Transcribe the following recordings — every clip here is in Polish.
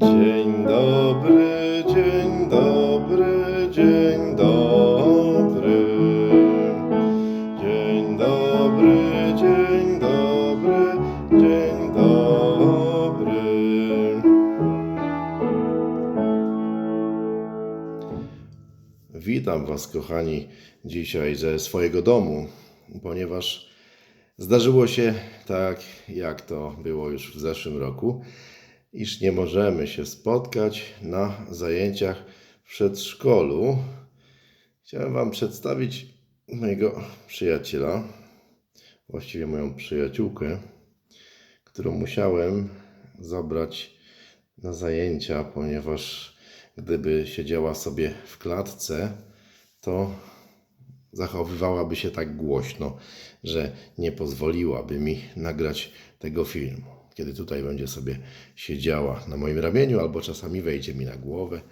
Dzień dobry, dzień dobry, dzień dobry. Dzień dobry, dzień dobry, dzień dobry. Witam Was, kochani, dzisiaj ze swojego domu, ponieważ zdarzyło się tak, jak to było już w zeszłym roku, iż nie możemy się spotkać na zajęciach w przedszkolu. Chciałem Wam przedstawić mojego przyjaciela, właściwie moją przyjaciółkę, którą musiałem zabrać na zajęcia, ponieważ gdyby siedziała sobie w klatce, to zachowywałaby się tak głośno, że nie pozwoliłaby mi nagrać tego filmu. Kiedy tutaj będzie sobie siedziała na moim ramieniu, albo czasami wejdzie mi na głowę,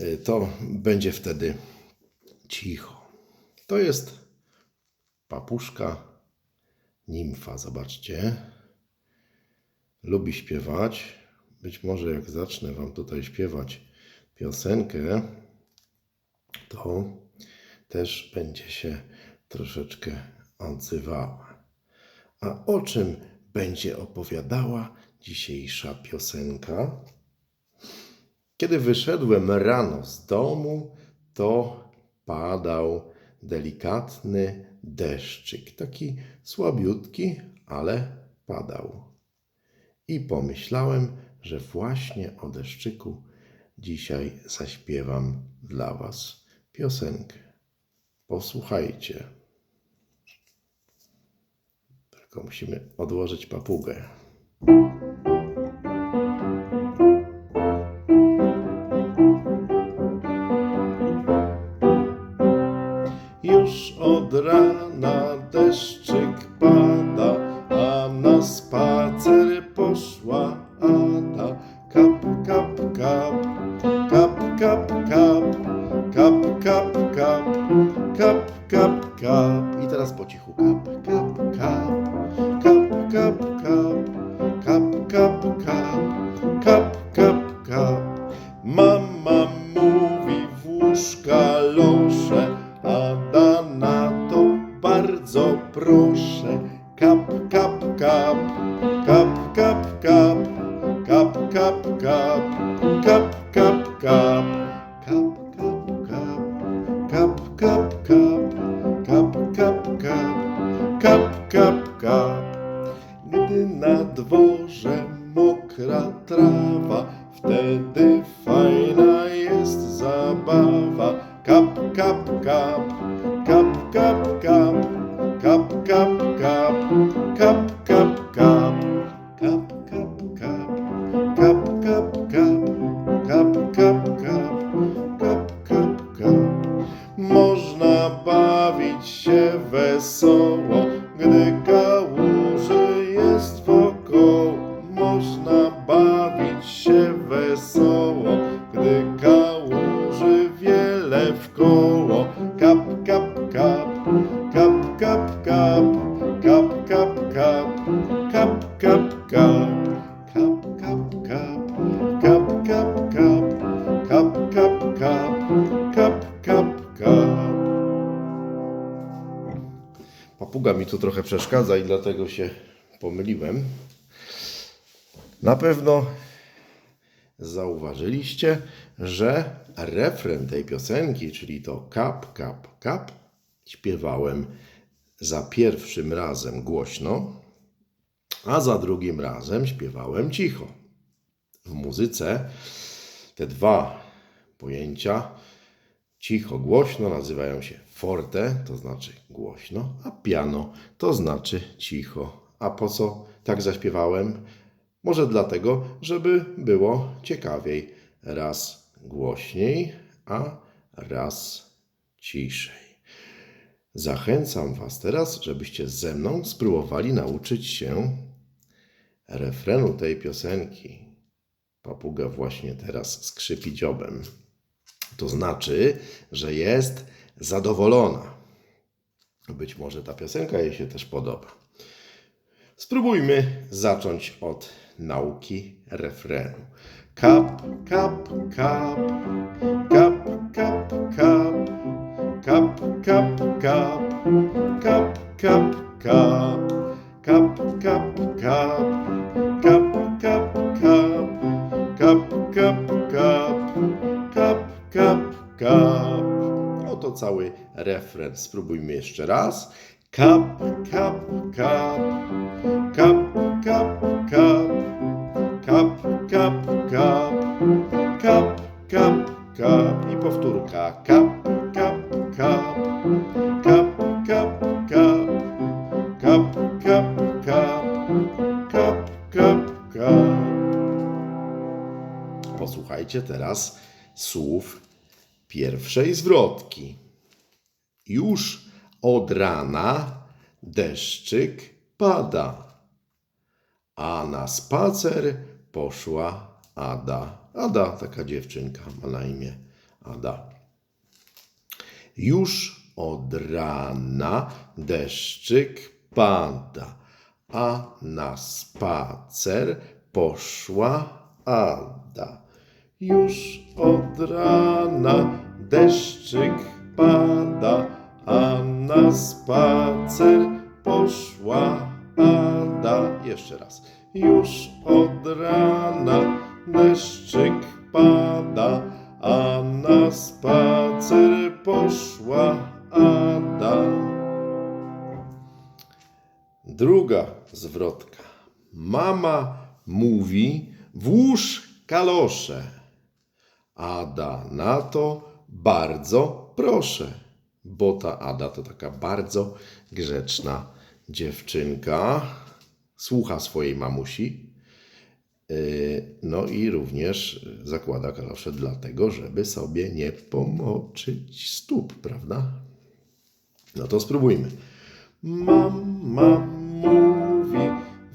y, to będzie wtedy cicho. To jest papuszka nimfa, zobaczcie. Lubi śpiewać. Być może jak zacznę Wam tutaj śpiewać piosenkę, to też będzie się troszeczkę odzywała. A o czym będzie opowiadała dzisiejsza piosenka? Kiedy wyszedłem rano z domu, to padał delikatny deszczyk, taki słabiutki, ale padał. I pomyślałem, że właśnie o deszczyku dzisiaj zaśpiewam dla Was piosenkę. Posłuchajcie. Tylko musimy odłożyć papugę. Już od rana deszczyk pada, a na spacer poszła Ada. Kap, kap, kap, kap, kap, kap, kap, kap, kap, kap, kap, kap. I teraz po cichu. Kap, kap, kap, kap, kap, kap, kap, kap, kap, kap, kap, kap, kap, kap, kap, kap, kap. Gdy na dworze mokra trawa, wtedy fajna jest zabawa. Kap, kap, kap, kap, kap, kap, kap, kap, Trochę przeszkadza i dlatego się pomyliłem. Na pewno zauważyliście, że refren tej piosenki, czyli to kap, kap, kap, śpiewałem za pierwszym razem głośno, a za drugim razem śpiewałem cicho. W muzyce te dwa pojęcia cicho, głośno nazywają się forte, to znaczy głośno, a piano to znaczy cicho. A po co tak zaśpiewałem? Może dlatego, żeby było ciekawiej. Raz głośniej, a raz ciszej. Zachęcam Was teraz, żebyście ze mną spróbowali nauczyć się refrenu tej piosenki. Papuga właśnie teraz skrzypi dziobem. To znaczy, że jest zadowolona. Być może ta piosenka jej się też podoba. Spróbujmy zacząć od nauki refrenu. Kap, kap, kap, kap, kap, kap, kap, kap, kap, kap, kap, kap, kap, kap, kap, kap, kap, kap, kap, kap, Cały refren. Spróbujmy jeszcze raz. Kap, kap, kap, kap, kap, kap, kap, kap, kap, kap, kap, kap. I powtórka. Kap, kap, kap, kap, kap, kap, kap, kap, kap, kap, kap, kap. Posłuchajcie teraz słów pierwszej zwrotki. Już od rana deszczyk pada, a na spacer poszła Ada. Ada, taka dziewczynka, ma na imię Ada. Już od rana deszczyk pada, a na spacer poszła Ada. Już od rana deszczyk pada, a na spacer poszła Ada. Jeszcze raz. Już od rana deszczyk pada, a na spacer poszła Ada. Druga zwrotka. Mama mówi, włóż kalosze. Ada na to bardzo proszę, bo ta Ada to taka bardzo grzeczna dziewczynka. Słucha swojej mamusi. Yy, No i również zakłada kalosze dlatego, żeby sobie nie pomoczyć stóp, prawda? No to spróbujmy. Mama mówi,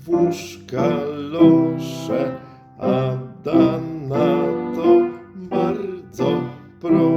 włóż kalosze, a da na to bardzo proszę.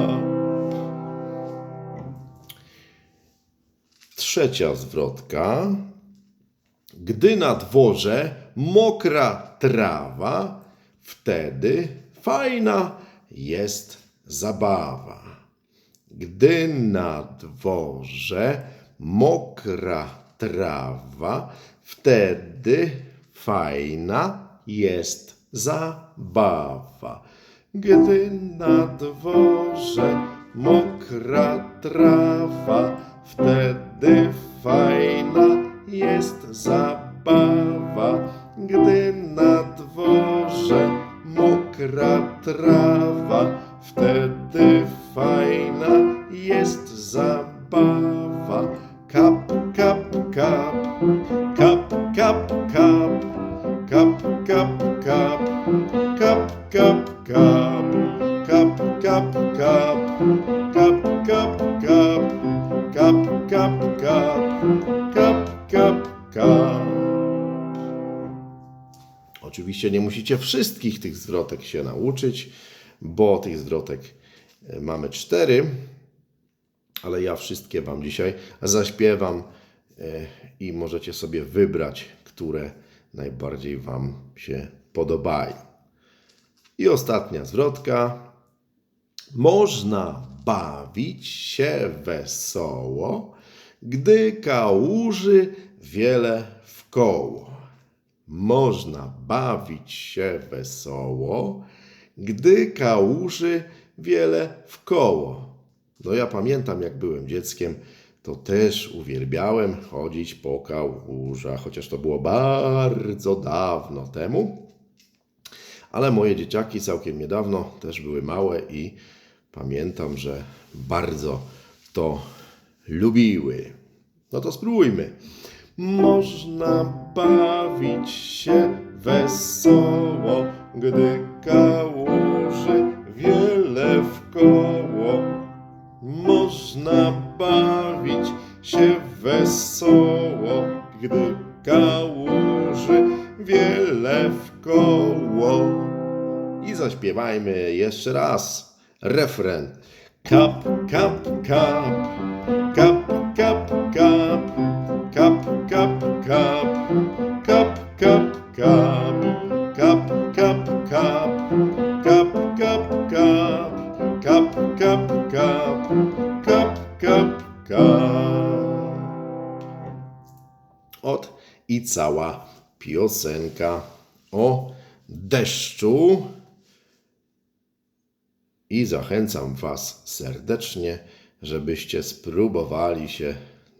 Trzecia zwrotka. Gdy na dworze mokra trawa, wtedy fajna jest zabawa. Gdy na dworze mokra trawa, wtedy fajna jest zabawa. Gdy na dworze mokra trawa, wtedy fajna jest zabawa. Gdy na dworze mokra trawa, wtedy Oczywiście nie musicie wszystkich tych zwrotek się nauczyć, bo tych zwrotek e, mamy cztery, ale ja wszystkie Wam dzisiaj zaśpiewam e, i możecie sobie wybrać, które najbardziej Wam się podobają. I ostatnia zwrotka. Można bawić się wesoło, gdy kałuży wiele wkoło. Można bawić się wesoło, gdy kałuży wiele wkoło. No ja pamiętam, jak byłem dzieckiem, to też uwielbiałem chodzić po kałużach, chociaż to było bardzo dawno temu. Ale moje dzieciaki całkiem niedawno też były małe i pamiętam, że bardzo to lubiły. No to spróbujmy. Można bawić się wesoło, gdy kałuży wiele wkoło. Można bawić się wesoło, gdy kałuży wiele wkoło. I zaśpiewajmy jeszcze raz refren. Kap, kap, kap, kap, kap, kap, kap, kap, kap, kap, kap, kap, kap, kap, kap, kap, kap, kap, kap, kap. Ot i cała piosenka o deszczu. I zachęcam Was serdecznie, żebyście spróbowali się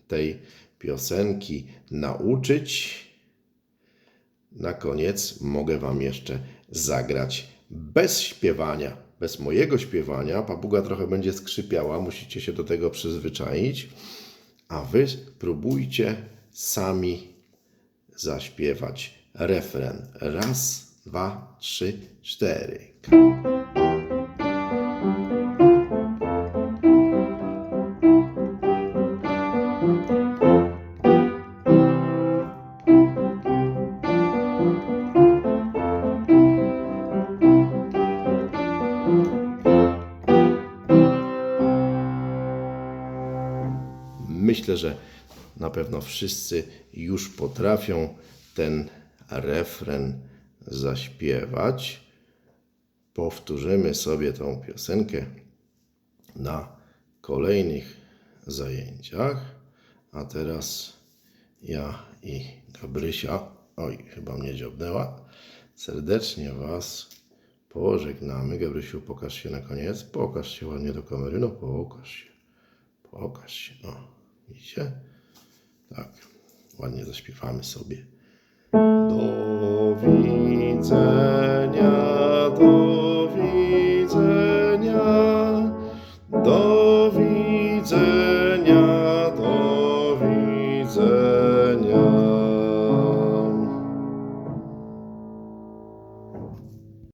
tej piosenki nauczyć. Na koniec mogę Wam jeszcze zagrać bez śpiewania, bez mojego śpiewania. Papuga trochę będzie skrzypiała, musicie się do tego przyzwyczaić. A Wy spróbujcie sami zaśpiewać refren. Raz, dwa, trzy, cztery. Myślę, że na pewno wszyscy już potrafią ten refren zaśpiewać. Powtórzymy sobie tą piosenkę na kolejnych zajęciach. A teraz ja i Gabrysia, oj, chyba mnie dziobnęła, serdecznie Was pożegnamy. Gabrysiu, pokaż się na koniec. Pokaż się ładnie do kamery. No, pokaż się. Pokaż się. O, Widzicie? Tak, ładnie zaśpiewamy sobie. Do widzenia.